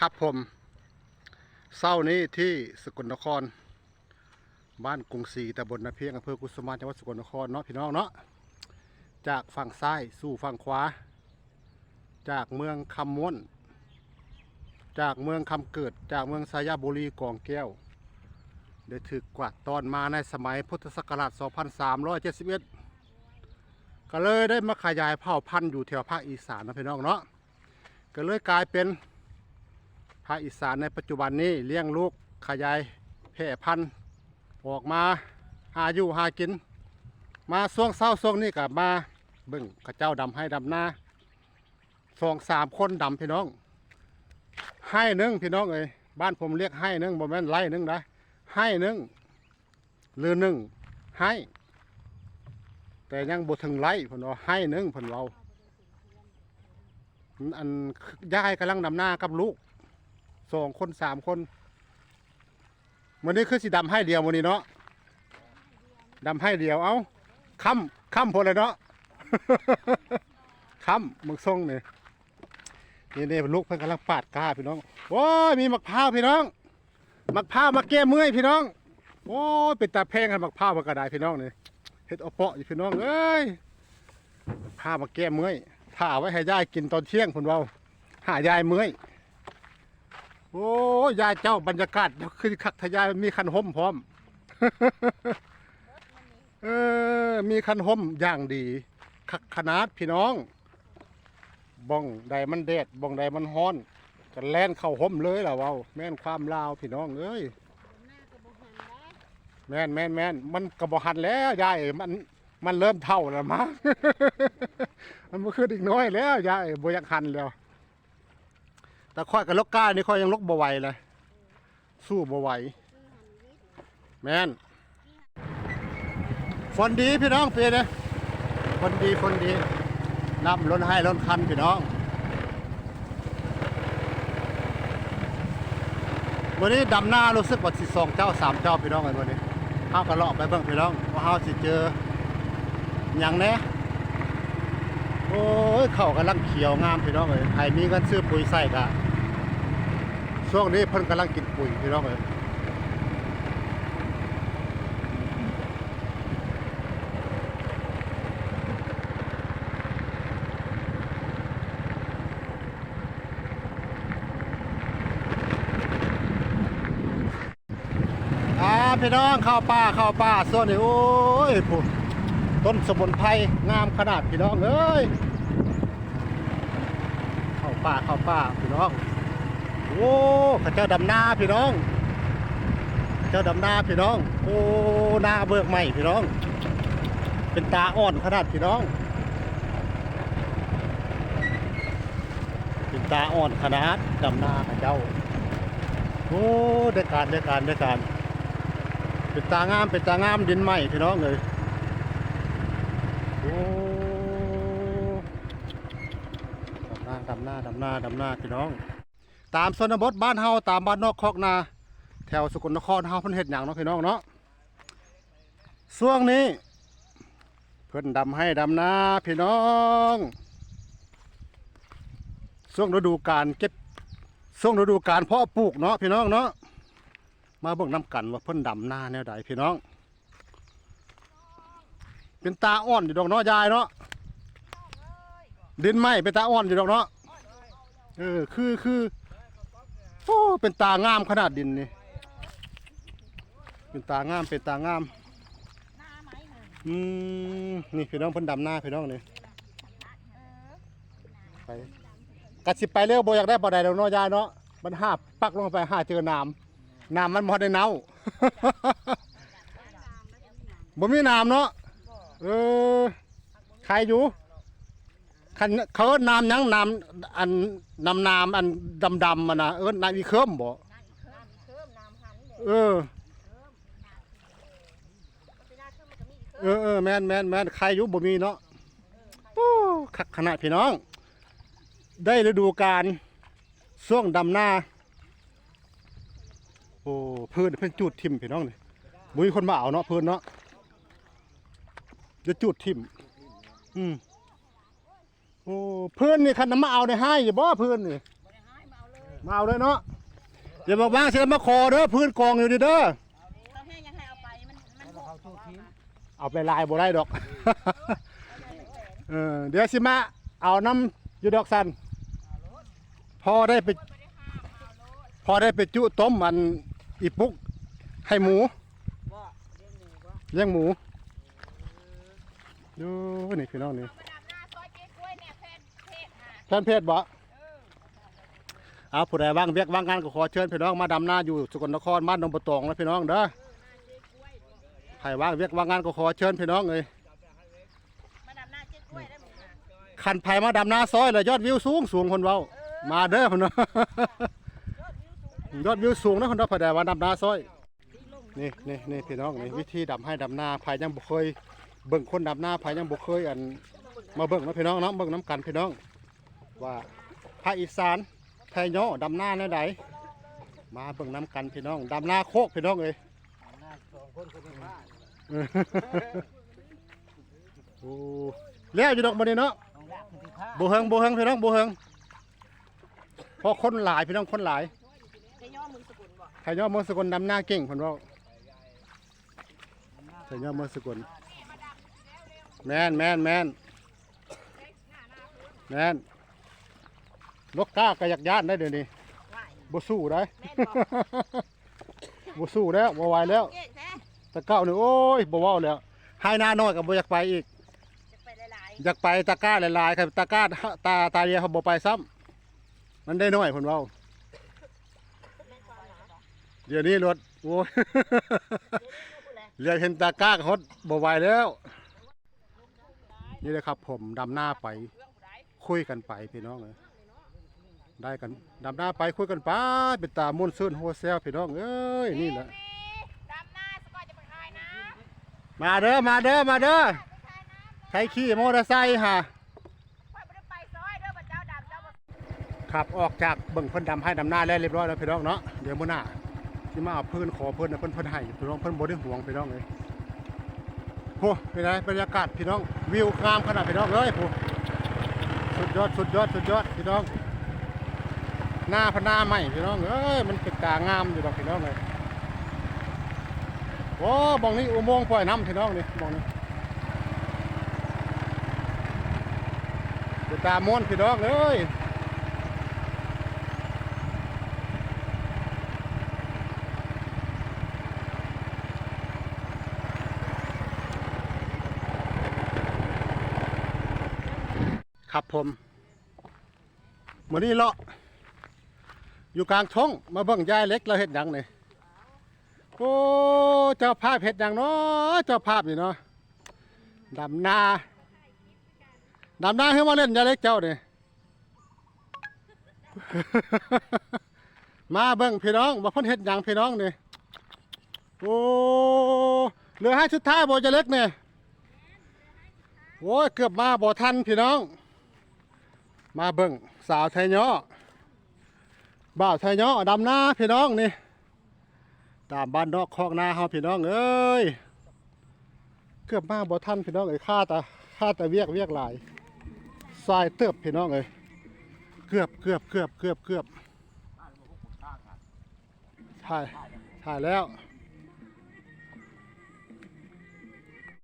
ครับผมเศร้านี้ที่สกลนคร บ้านกรุงศรีตำบลนาเพียงอำเภอกุสุมานจังหวัดสกลนครเนาะพี่น้องเนาะจากฝั่งซ้ายสู่ฝั่งขวา จากเมืองคำม้วนจากเมืองคำเกิดจากเมืองสายาบุรีกองแก้วได้ถือกวาดตอนมาในสมัยพุทธศักราช 2371 ก็เลยได้มาขยายเผ่าพันธุ์อยู่แถวภาคอีสานนะพี่น้องเนาะก็เลยกลายเป็น ภาคอีสานในปัจจุบันนี้เลี้ยงลูกขยายแพร่พันธุ์ออกมาหาอยู่หากิน มาช่วงเศร้าช่วงนี้กับมาเบิ่งข้าเจ้าดำให้ดำหน้าสองสามคนดำพี่น้อง ให้หนึ่งพี่น้องเอ้ยบ้านผมเรียกให้หนึ่งบ่แม่นไล่หนึ่งนะให้หนึ่งหรือหนึ่งให้ แต่ยังบ่ถึงไล่เพิ่นว่าให้หนึ่งเพิ่นเว้าอันยายกำลังดำหน้ากับลูก สองคนสามคนวันนี้คือสีดำให้เดียววันนี้เนาะดำให้เดียว เอาค่ำค่ำพอเลยเนาะค่ำมึงส่งเนี่ยนี่นี่ลูกเพิ่นกำลังปาดกล้าพี่น้องโอ้ยมีมะพร้าวพี่น้องมะพร้าวมาแก้เมื่อยพี่น้อง โอ้ยเป็นตาแพงกันมะพร้าวมากระไดพี่น้องนี่เฮ็ดอเปาะอยู่พี่น้องเอ้ยพร้าวมาแก้เมื่อยถ้าเอาไว้ให้ยายกินตอนเที่ยงคุณเว่าหายายเมื่อย โอ้ยายเจ้าบรรยากาศคือคักทยายมีคันห่มพร้อม เออ มีคันห่มอย่างดีคักขนาดพี่น้อง บ้องใดมันแดดบ้องใดมันฮ้อนก็แล่นเข้าห่มเลยล่ะเว้าแม่นความลาวพี่น้องเอ้ยแม่นแม่นแม่นมันกระบอหันแล้วยายมันมันเริ่มเท่าแล้วมั้ง มันบ่ขึ้นอีกน้อยแล้วยายบอยากหันแล้ว แต่ค่อยกับลกก้านี่ค่อยยังลกบ่ไหวเลยสู้บ่ไหวแมนฝนดีพี่น้องเปียนะฝนดีฝนดีน้ำล้นให้ล้นคันพี่น้องวันนี้ดำหน้ารู้สึกว่าสิสองเจ้าสามเจ้าพี่น้องเลยวันนี้เฮาก็เลาะไปเบิ่งพี่น้องว่าเฮาสิเจอหยังแหน่โอ้ยเขากำลังเขียวงามพี่น้องเอ้ยใครมีเงินซื้อปุ๋ยใส่กะ ช่วงนี้เพิ่นกำลังกินปุ๋ยพี่น้องเอ้ยอ่าพี่น้องเข้าป่าเข้าป่าส่วนนี้โอ้ยผู้ต้นสมุนไพรงามขนาดพี่น้องเอ้ยเข้าป่าเข้าป่าพี่น้อง โอ้ข้าเจ้าดำหน้าพี่น้อง เจ้าดำหน้าพี่น้อง โอ้หน้าเบิกใหม่พี่น้อง เป็นตาอ่อนขนาดพี่น้อง เป็นตาอ่อนขนาดดำหน้าข้าเจ้า โอ้ได้การได้การได้การเป็นตางามเป็นตางามดินใหม่พี่น้องเลยโอ้ดำหน้าดำหน้าดำหน้าดำหน้าพี่น้อง ตามชนบทบ้านเฮาตามบ้านนอกคอกนา แถวสกลนครเฮาเพิ่นเฮ็ดหยังเนาะพี่น้องเนาะช่วงนี้ เพิ่นดำให้ดำนาพี่น้องช่วงฤดูกาลเก็บช่วงฤดูกาลเพาะปลูกเนาะพี่น้องเนาะมาเบิ่งน้กันว่าเพิ่นดำนาแนวใดพี่น้อง เป็นตาอ่อนอยู่ดอกเนาะยายเนาะดินไหมเป็นตาอ่อนอยู่ดอกเนาะเออคือคือ โอ้เป็นตางามขนาดดินนี่ เป็นตางาม เป็นตางาม อืม นี่พี่น้องเพิ่นดำหน้าพี่น้องนี่ไปกัดสิไปเร็วโบอยากได้บ่ได้ดอกเนาะยายเนาะ มันหาปักลงไปหาเจอน้ำน้ำมันบ่ได้เน่าบ่มีน้ำเนาะ เออ ใครอยู่ คันเขานามยังนามอันนำนามอันดำดำๆมันนะเออนามอีเคิมบ่เออเออเออแมนแมนแมนใครอยู่บ่มีเนาะโอ้คักขนาดพี่น้อง ได้ฤดูกาลช่วงดำหน้าโอ้เพื่อนเพื่อนจุดทิมพี่น้องนี่บุยคนมาเอาเนาะเพื่อนเนาะจะจุดทิมอืม โอ้เพื่อนนี่คันน้ำมาเอาได้ให้อยู่บ่เพื่อนนี่บ่ได้หายมาเอาเลยมาเอาเลยเนาะอย่าบอกว่างเสียมาคอเด้อพื้นกองอยู่นี่เด้อเราแห้งยังให้เอาไปมันมันบเขาสู้ทีมเอาไปลายบ่ได้ดอกเออเดี๋ยวสิมาเอาน้ำอยู่ดอกสันพอได้ไปพอได้ไปจุต้มมันอีปุกให้หมูบ่เลี้ยงหมูบ่เลี้ยงหมูดูนี่พี่น้องนี่ แฟนเพจบ่เอาผู้ใดว่างเวียกว่างงานก็ขอเชิญพี่น้องมาดำนาอยู่สกลนครบ้านนองบัวตองนะพี่น้องเด้อใครว่างเวียกว่างงานก็ขอเชิญพี่น้องเลยมาดำหน้าเจ๊กล้วยได้หมดนะคันไผมาดำนาซอยเลยยอดวิวสูงสูงคนเว้า มาเด้อคนเนาะยอดวิวสูงนะคนเนาะพอได้ว่าดำนาซอยนี่นี่นี่พี่น้องนี่วิธีดำให้ดำนาภายยังบ่เคยเบิ่งคนดำนาภายยังบ่เคยอันมาเบิ่งนะพี่น้องเนาะเบิ่งน้ำกันพี่น้อง ว่าภาคอีสานไทยย่อดำนาแนวใดมาเบิ่งน้กันพี่น้องดำนาโคกพี่น้องเอ้ยหน้าสองคนคนเป็นบ้าโอ้แล้วอยู่ดอกบ่นี่เนาะน้องรักคือที่ข้าบ่เฮิงบ่เฮิงพี่น้องบ่เฮิงเพอคนหลายพี่น้องคนหลายไอ้ย่อมือสกุลบอกไทยย่อเมืองสกลดำนาเก่งเพิ่นเว้าไทยย่อเมืองสกลแม่นแม่นแม่นแม่น นกกาก็อยากย่านได้เดี๋ยวนี้ไหวบ่สู้ได้ แม่นบอก บ่สู้แล้วบ่ไหวแล้ว เก่งแท้แตะเก้านี่โอ้ยบ่เว้าแล้วให้หน้าน้อยก็บ่อยากไปอีก จะไปหลายอยากไปตะกร้าหลายๆครับตะกร้าตาตาเดียวเขาบ่ไปซ้ำมันได้น้อยเพิ่นเว้าเดี๋ยวนี้รถโอ้ยเรียกเห็นตะกร้าก็ฮดบ่ไหวแล้ว นี่แหละครับผมดำหน้าไปๆเรื่องผู้ใดคุยกันไปพี่น้องเอ้ย ได้กันดำหน้าไปคุยกันไปเป็นตามุ่นซื่นโฮเซลพี่น้องเอ้ยนี่แหละดำหน้าสกอยจะไปขายนะมาเด้อมาเด้อมาเด้อไปขายน้ำใช้ขี่มอเตอร์ไซค์ฮะค่อยไม่ได้ไปซอยเด้อพระเจ้าดำเจ้าบ่ขับออกจากเบิ่งเพิ่นดำให้ดำหน้าแล้วเรียบร้อยแล้วพี่น้องเนาะเดี๋ยวมื้อหน้าสิมาเอาเพิ่นขอเพิ่นน่ะเพิ่นเพิ่นให้พี่น้องเพิ่นบ่ได้ห่วงพี่น้องเลยโหเป็นไงบรรยากาศพี่น้องวิวงามขนาดพี่น้องเอ้ยโหสุดยอดสุดยอดสุดยอดพี่น้อง หน้าพนหนาใหม่พี่น้องเอ้ยมันเป็นตางามอยู่ดอกพี่น้องเลยโอ้บองนี้อุโมงค์ปล่อยน้ำพี่น้องนี่บองนี้เป็นตาม้วนพี่น้องเอ้ยครับผมมือนี้เลาะ อยู่กลางท้องมาเบิ่งยายเล็กเราเห็ดยังนี่โอ้เจ้าภาพเห็ดยังเนาะเจ้าภาพนี่เนาะดำนาดำนาให้มาเล่นยายเล็กเจ้าเนี่ยมาเบิ่งพี่น้องมาพ่นเห็ดยังพี่น้องเนี่ยโอ้เหลือให้ชุดท้ายบ่ยายเล็กเนี่ยโอ้ยเกือบมาบ่ทันพี่น้อง มาเบิ่งสาวไทยเนาะ บ่าวไทยเนาะดำหน้าพี่น้องนี่ ตามบ้านนอกคอกนาเฮาพี่น้องเอ้ยเกือบมาบ่ทันพี่น้องเอ้ยค่าแต่ค่าแต่เวียกเวียกหลายสายเติบพี่น้องเอ้ยเกือบเกือบเกือบเกือบเกือบถ่ายถ่ายแล้ว